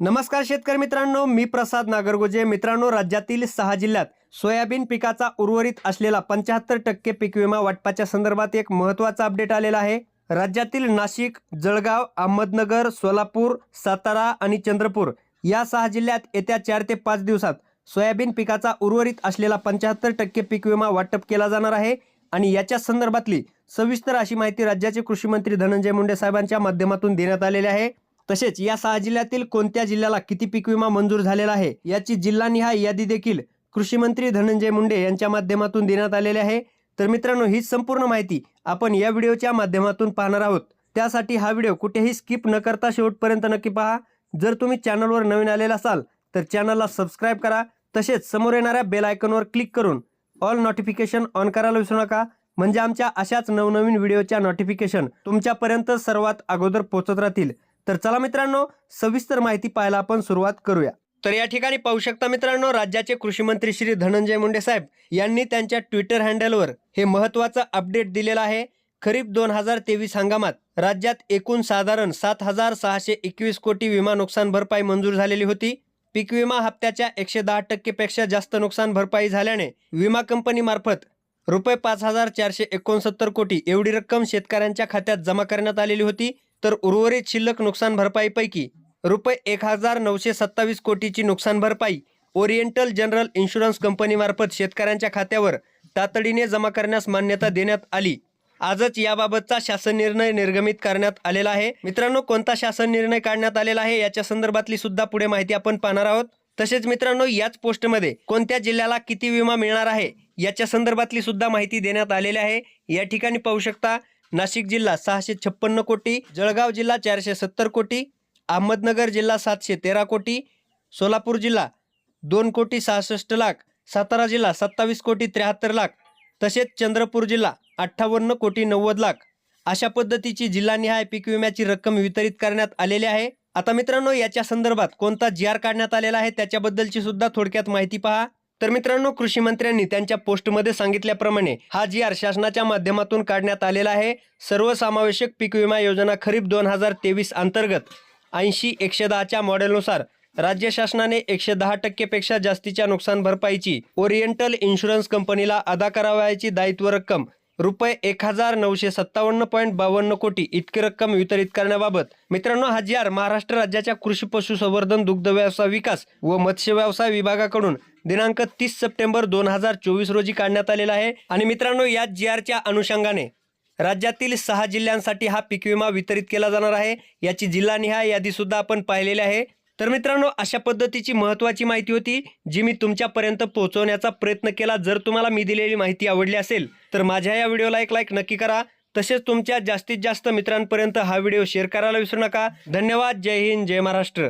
नमस्कार शेतकरी मित्रांनो मी प्रसाद नागरगोजे. मित्रांनो राज्यातील सहा जिल्ह्यात सोयाबीन पिकाचा उर्वरित असलेला पंच्याहत्तर टक्के पीक विमा वाटपाच्या संदर्भात एक महत्त्वाचा अपडेट आलेला आहे. राज्यातील नाशिक जळगाव अहमदनगर सोलापूर सातारा आणि चंद्रपूर या सहा जिल्ह्यात येत्या चार ते पाच दिवसात सोयाबीन पिकाचा उर्वरित असलेला पंच्याहत्तर टक्के पीक विमा वाटप केला जाणार आहे. आणि याच्या संदर्भातली सविस्तर अशी माहिती राज्याचे कृषी मंत्री धनंजय मुंडे साहेबांच्या माध्यमातून देण्यात आलेली आहे. तसेच या सहा जिल्ह्यातील कोणत्या जिल्ह्याला किती पीक विमा मंजूर झालेला आहे याची जिल्हानिहाय यादी देखील कृषी मंत्री धनंजय मुंडे यांच्या माध्यमातून देण्यात आलेली आहे. तर मित्रांनो ही संपूर्ण माहिती आपण या व्हिडिओच्या माध्यमातून पाहणार आहोत. त्यासाठी हा व्हिडिओ कुठेही स्किप न करता शेवटपर्यंत नक्की पहा. जर तुम्ही चॅनलवर नवीन आलेला असाल तर चॅनलला सबस्क्राईब करा. तसेच समोर येणाऱ्या बेल आयकॉनवर क्लिक करून ऑल नोटिफिकेशन ऑन करायला विसरू नका. म्हणजे आमच्या अशाच नवनवीन व्हिडिओच्या नोटिफिकेशन तुमच्यापर्यंत सर्वात अगोदर पोहोचत राहतील. तर चला मित्रांनो सविस्तर माहिती पाहायला आपण सुरुवात करूया. तर या ठिकाणी पाहू शकता मित्रांनो राज्याचे कृषी मंत्री श्री धनंजय मुंडे साहेब यांनी त्यांच्या ट्विटर हँडलवर हे महत्त्वाचं अपडेट दिलेलं आहे. खरीप दोन हजार तेवीस हंगामात राज्यात एकूण साधारण सात हजार सहाशे एकवीस कोटी विमा नुकसान भरपाई मंजूर झालेली होती. पीक विमा हप्त्याच्या एकशे दहा टक्केपेक्षा जास्त नुकसान भरपाई झाल्याने विमा कंपनीमार्फत रुपये पाच हजार चारशे एकोणसत्तर कोटी एवढी रक्कम शेतकऱ्यांच्या खात्यात जमा करण्यात आलेली होती. तर उर्वरित शिल्लक नुकसान भरपाईपैकी रुपये एक हजार नऊशे सत्तावीस कोटीची नुकसान भरपाई ओरिएंटल जनरल इन्शुरन्स कंपनीमार्फत शेतकऱ्यांच्या खात्यावर तातडीने जमा करण्यास मान्यता देण्यात आली. आजच याबाबतचा शासन निर्णय निर्गमित करण्यात आलेला आहे. मित्रांनो कोणता शासन निर्णय काढण्यात आलेला आहे याच्या संदर्भातली सुद्धा पुढे माहिती आपण पाहणार आहोत. तसेच मित्रांनो याच पोस्टमध्ये कोणत्या जिल्ह्याला किती विमा मिळणार आहे याच्या संदर्भातली सुद्धा माहिती देण्यात आलेली आहे. या ठिकाणी पाहू शकता नाशिक जिल्हा सहाशे छप्पन्न कोटी जळगाव जिल्हा चारशे सत्तर कोटी अहमदनगर जिल्हा सातशे तेरा कोटी सोलापूर जिल्हा दोन कोटी सहासष्ट लाख सातारा जिल्हा सत्तावीस कोटी त्र्याहत्तर लाख तसेच चंद्रपूर जिल्हा अठ्ठावन्न कोटी नव्वद लाख. अशा पद्धतीची जिल्हानिहाय पीक विम्याची रक्कम वितरित करण्यात आलेली आहे. आता मित्रांनो याच्या संदर्भात कोणता जी आर काढण्यात आलेला आहे त्याच्याबद्दलची सुद्धा थोडक्यात माहिती पहा. तर मित्रांनो कृषी मंत्र्यांनी त्यांच्या पोस्टमध्ये सांगितल्याप्रमाणे हा जी आर शासनाच्या माध्यमातून काढण्यात आलेला आहे. सर्वसमावेशक पीक विमा योजना खरीप दोन हजार तेवीस अंतर्गत ऐंशी एकशे दहाच्या मॉडेलनुसार राज्य शासनाने एकशे दहा टक्केपेक्षा जास्तीच्या नुकसान भरपाईची ओरिएंटल इन्शुरन्स कंपनीला अदा करावयाची दायित्व रक्कम रुपये एक हजार नऊशे सत्तावन्न पॉईंट बावन्न कोटी इतकी रक्कम वितरित करण्याबाबत मित्रांनो हा जी आर महाराष्ट्र राज्याच्या कृषी पशुसंवर्धन दुग्ध व्यवसाय विकास व मत्स्य व्यवसाय विभागाकडून दिनांक तीस सप्टेंबर दोन हजार चोवीस रोजी काढण्यात आलेला आहे. आणि मित्रांनो या जी आरच्या अनुषंगाने राज्यातील सहा जिल्ह्यांसाठी हा पीक विमा वितरित केला जाणार आहे. याची जिल्हानिहाय यादी सुद्धा आपण पाहिलेली आहे. तर मित्रांनो अशा पद्धतीची महत्त्वाची माहिती होती जी मी तुमच्यापर्यंत पोहोचवण्याचा प्रयत्न केला. जर तुम्हाला मी दिलेली माहिती आवडली असेल तर माझ्या या व्हिडिओला एक लाईक नक्की करा. तसेच तुमच्या जास्तीत जास्त मित्रांपर्यंत हा व्हिडिओ शेअर करायला विसरू नका. धन्यवाद. जय हिंद. जय महाराष्ट्र.